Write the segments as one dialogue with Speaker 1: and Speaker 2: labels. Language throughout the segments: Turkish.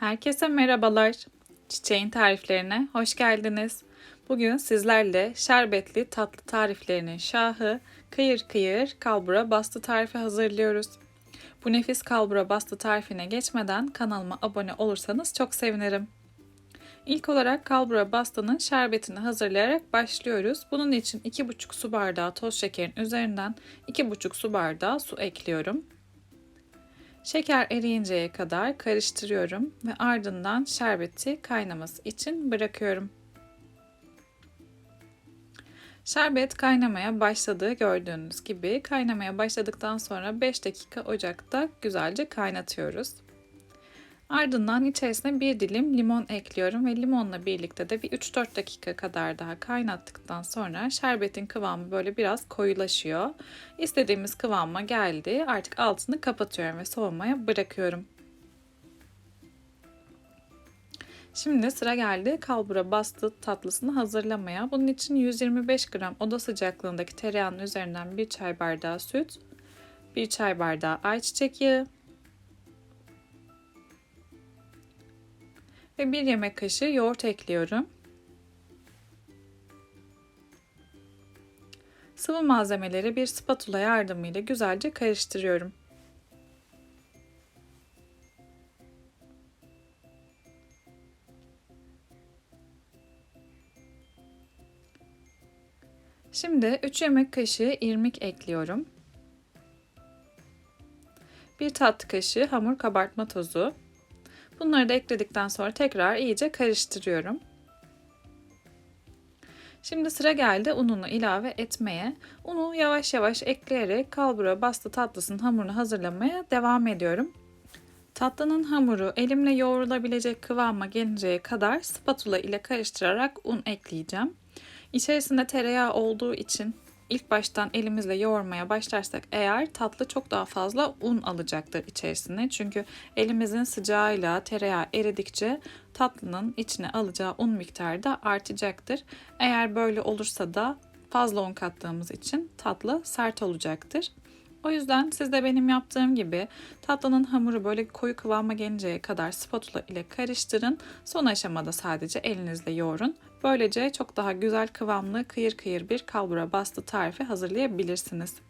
Speaker 1: Herkese merhabalar. Çiçeğin tariflerine hoş geldiniz. Bugün sizlerle şerbetli tatlı tariflerinin şahı kıyır kıyır kalbura bastı tarifi hazırlıyoruz. Bu nefis kalbura bastı tarifine geçmeden kanalıma abone olursanız çok sevinirim. İlk olarak kalbura bastının şerbetini hazırlayarak başlıyoruz. Bunun için 2,5 su bardağı toz şekerin üzerinden 2,5 su bardağı su ekliyorum. Şeker eriyinceye kadar karıştırıyorum ve ardından şerbeti kaynaması için bırakıyorum. Şerbet kaynamaya başladı gördüğünüz gibi. Kaynamaya başladıktan sonra 5 dakika ocakta güzelce kaynatıyoruz. Ardından içerisine bir dilim limon ekliyorum ve limonla birlikte de bir 3-4 dakika kadar daha kaynattıktan sonra şerbetin kıvamı böyle biraz koyulaşıyor. İstediğimiz kıvama geldi. Artık altını kapatıyorum ve soğumaya bırakıyorum. Şimdi sıra geldi kalbura bastı tatlısını hazırlamaya. Bunun için 125 gram oda sıcaklığındaki tereyağının üzerinden bir çay bardağı süt, bir çay bardağı ayçiçek yağı, ve bir yemek kaşığı yoğurt ekliyorum. Sıvı malzemeleri bir spatula yardımıyla güzelce karıştırıyorum. Şimdi 3 yemek kaşığı irmik ekliyorum. 1 tatlı kaşığı hamur kabartma tozu, Bunları da ekledikten sonra tekrar iyice karıştırıyorum. Şimdi sıra geldi ununu ilave etmeye. Unu yavaş yavaş ekleyerek kalbura bastı tatlısının hamurunu hazırlamaya devam ediyorum. Tatlının hamuru elimle yoğrulabilecek kıvama gelinceye kadar spatula ile karıştırarak un ekleyeceğim. İçerisinde tereyağı olduğu için ilk baştan elimizle yoğurmaya başlarsak eğer tatlı çok daha fazla un alacaktır içerisine. Çünkü elimizin sıcağıyla tereyağı eridikçe tatlının içine alacağı un miktarı da artacaktır. Eğer böyle olursa da fazla un kattığımız için tatlı sert olacaktır. O yüzden siz de benim yaptığım gibi tatlının hamuru böyle koyu kıvama gelinceye kadar spatula ile karıştırın. Son aşamada sadece elinizle yoğurun. Böylece çok daha güzel kıvamlı kıyır kıyır bir kalbura bastı tarifi hazırlayabilirsiniz.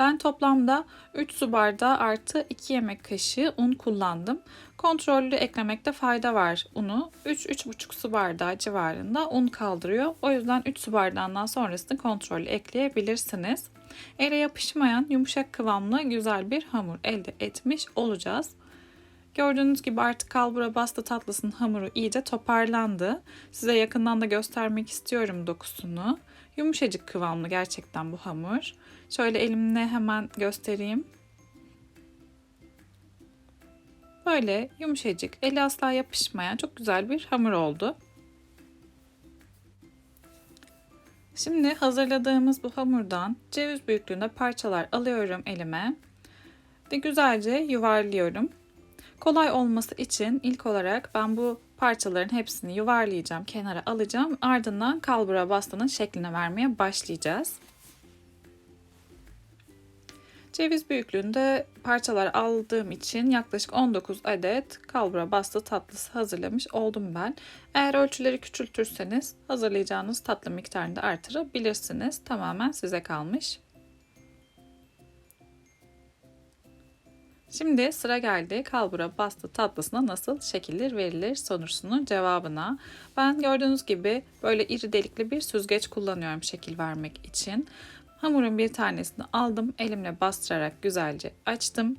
Speaker 1: Ben toplamda 3 su bardağı artı 2 yemek kaşığı un kullandım. Kontrollü eklemekte fayda var unu. 3-3,5 su bardağı civarında un kaldırıyor. O yüzden 3 su bardağından sonrasını kontrollü ekleyebilirsiniz. Ele yapışmayan yumuşak kıvamlı güzel bir hamur elde etmiş olacağız. Gördüğünüz gibi artık kalbura bastı tatlısının hamuru iyice toparlandı. Size yakından da göstermek istiyorum dokusunu. Yumuşacık kıvamlı gerçekten bu hamur. Şöyle elimle hemen göstereyim. Böyle yumuşacık, eli asla yapışmayan çok güzel bir hamur oldu. Şimdi hazırladığımız bu hamurdan ceviz büyüklüğünde parçalar alıyorum elime ve güzelce yuvarlıyorum. Kolay olması için ilk olarak ben bu parçaların hepsini yuvarlayacağım, kenara alacağım. Ardından kalbura bastanın şekline vermeye başlayacağız. Ceviz büyüklüğünde parçalar aldığım için yaklaşık 19 adet kalbura bastı tatlısı hazırlamış oldum ben. Eğer ölçüleri küçültürseniz hazırlayacağınız tatlı miktarını da artırabilirsiniz. Tamamen size kalmış. Şimdi sıra geldi kalbura bastı tatlısına nasıl şekillir verilir sorusunun cevabına. Ben gördüğünüz gibi böyle iri delikli bir süzgeç kullanıyorum şekil vermek için. Hamurun bir tanesini aldım elimle bastırarak güzelce açtım.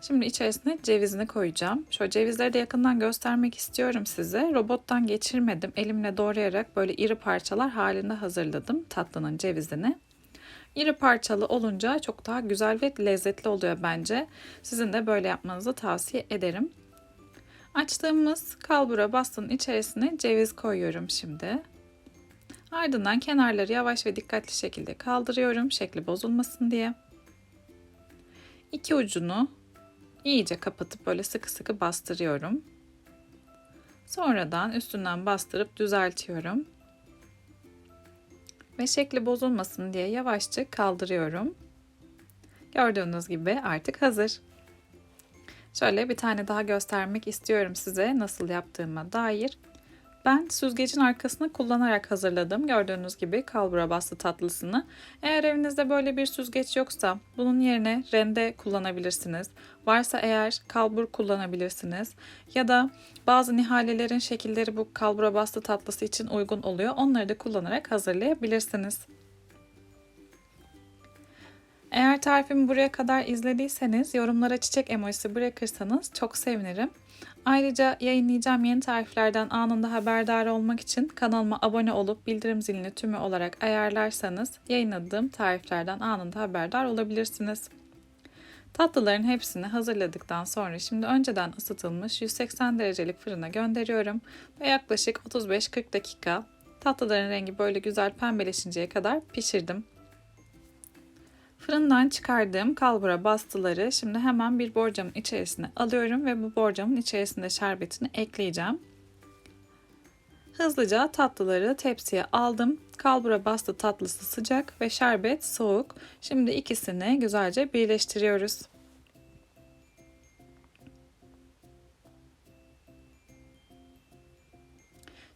Speaker 1: Şimdi içerisine cevizini koyacağım. Şöyle cevizleri de yakından göstermek istiyorum size. Robottan geçirmedim. Elimle doğrayarak böyle iri parçalar halinde hazırladım tatlının cevizini. İri parçalı olunca çok daha güzel ve lezzetli oluyor bence. Sizin de böyle yapmanızı tavsiye ederim. Açtığımız kalbura bastının içerisine ceviz koyuyorum şimdi. Ardından kenarları yavaş ve dikkatli şekilde kaldırıyorum şekli bozulmasın diye. İki ucunu iyice kapatıp böyle sıkı sıkı bastırıyorum. Sonradan üstünden bastırıp düzeltiyorum. Ve şekli bozulmasın diye yavaşça kaldırıyorum. Gördüğünüz gibi artık hazır. Şöyle bir tane daha göstermek istiyorum size nasıl yaptığıma dair. Ben süzgecin arkasını kullanarak hazırladım. Gördüğünüz gibi kalbura bastı tatlısını. Eğer evinizde böyle bir süzgeç yoksa bunun yerine rende kullanabilirsiniz. Varsa eğer kalbur kullanabilirsiniz. Ya da bazı nihalelerin şekilleri bu kalbura bastı tatlısı için uygun oluyor. Onları da kullanarak hazırlayabilirsiniz. Eğer tarifimi buraya kadar izlediyseniz yorumlara çiçek emojisi bırakırsanız çok sevinirim. Ayrıca yayınlayacağım yeni tariflerden anında haberdar olmak için kanalıma abone olup bildirim zilini tümü olarak ayarlarsanız yayınladığım tariflerden anında haberdar olabilirsiniz. Tatlıların hepsini hazırladıktan sonra şimdi önceden ısıtılmış 180 derecelik fırına gönderiyorum ve yaklaşık 35-40 dakika tatlıların rengi böyle güzel pembeleşinceye kadar pişirdim. Fırından çıkardığım kalbura bastıları şimdi hemen bir borcamın içerisine alıyorum ve bu borcamın içerisinde şerbetini ekleyeceğim. Hızlıca tatlıları tepsiye aldım. Kalbura bastı tatlısı sıcak ve şerbet soğuk. Şimdi ikisini güzelce birleştiriyoruz.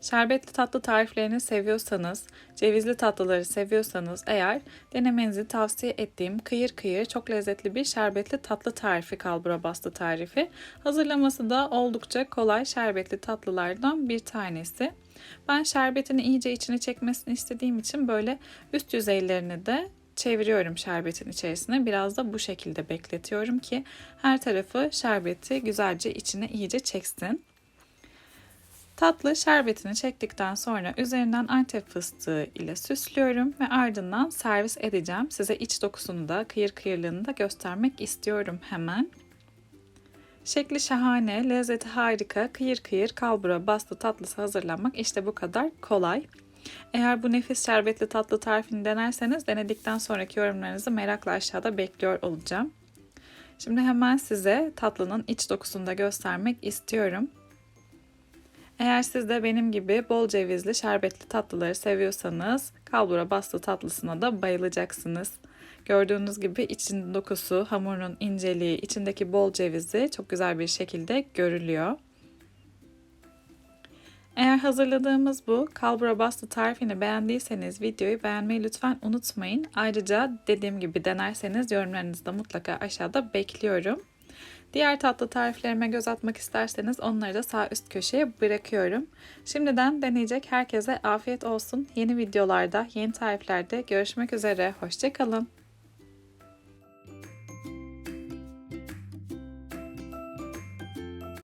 Speaker 1: Şerbetli tatlı tariflerini seviyorsanız, cevizli tatlıları seviyorsanız eğer denemenizi tavsiye ettiğim kıyır kıyır çok lezzetli bir şerbetli tatlı tarifi kalbura bastı tarifi. Hazırlaması da oldukça kolay şerbetli tatlılardan bir tanesi. Ben şerbetini iyice içine çekmesini istediğim için böyle üst yüzeylerini de çeviriyorum şerbetin içerisine. Biraz da bu şekilde bekletiyorum ki her tarafı şerbeti güzelce içine iyice çeksin. Tatlı şerbetini çektikten sonra üzerinden antep fıstığı ile süslüyorum ve ardından servis edeceğim. Size iç dokusunu da kıyır kıyırlığını da göstermek istiyorum hemen. Şekli şahane, lezzeti harika, kıyır kıyır kalbura bastı tatlısı hazırlamak işte bu kadar kolay. Eğer bu nefis şerbetli tatlı tarifini denerseniz denedikten sonraki yorumlarınızı merakla aşağıda bekliyor olacağım. Şimdi hemen size tatlının iç dokusunu da göstermek istiyorum. Eğer siz de benim gibi bol cevizli şerbetli tatlıları seviyorsanız kalbura bastı tatlısına da bayılacaksınız. Gördüğünüz gibi için dokusu, hamurun inceliği, içindeki bol cevizi çok güzel bir şekilde görülüyor. Eğer hazırladığımız bu kalbura bastı tarifini beğendiyseniz videoyu beğenmeyi lütfen unutmayın. Ayrıca dediğim gibi denerseniz yorumlarınızı da mutlaka aşağıda bekliyorum. Diğer tatlı tariflerime göz atmak isterseniz onları da sağ üst köşeye bırakıyorum. Şimdiden deneyecek herkese afiyet olsun. Yeni videolarda, yeni tariflerde görüşmek üzere. Hoşçakalın.